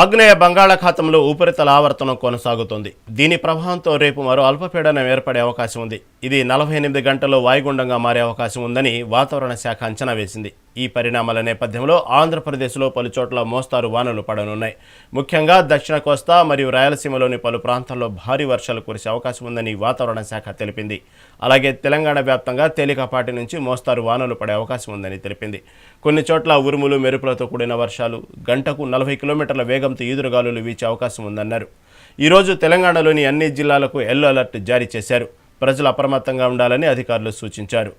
ఆగ్నేయ బంగాళాఖాతంలో ఉపరితల ఆవర్తనం కొనసాగుతోంది. దీని ప్రభావంతో రేపు మరో అల్పపీడనం ఏర్పడే అవకాశం ఉంది. ఇది నలభై ఎనిమిది గంటల్లో వాయుగుండంగా మారే అవకాశం ఉందని వాతావరణ శాఖ అంచనా వేసింది. ఈ పరిణామాల నేపథ్యంలో ఆంధ్రప్రదేశ్లో పలు చోట్ల మోస్తారు వానలు పడనున్నాయి. ముఖ్యంగా దక్షిణ కోస్తా మరియు రాయలసీమలోని పలు ప్రాంతాల్లో భారీ వర్షాలు కురిసే అవకాశం ఉందని వాతావరణ శాఖ తెలిపింది. అలాగే తెలంగాణ వ్యాప్తంగా తేలికపాటి నుంచి మోస్తారు వానలు పడే అవకాశం ఉందని తెలిపింది. కొన్ని చోట్ల ఉరుములు మెరుపులతో కూడిన వర్షాలు గంటకు నలభై కిలోమీటర్ల వేగంతో ఈదురుగాలులు వీచే అవకాశం ఉందన్నారు. ఈరోజు తెలంగాణలోని అన్ని జిల్లాలకు ఎల్లో అలర్ట్ జారీ చేశారు. ప్రజలు అప్రమత్తంగా ఉండాలని అధికారులు సూచించారు.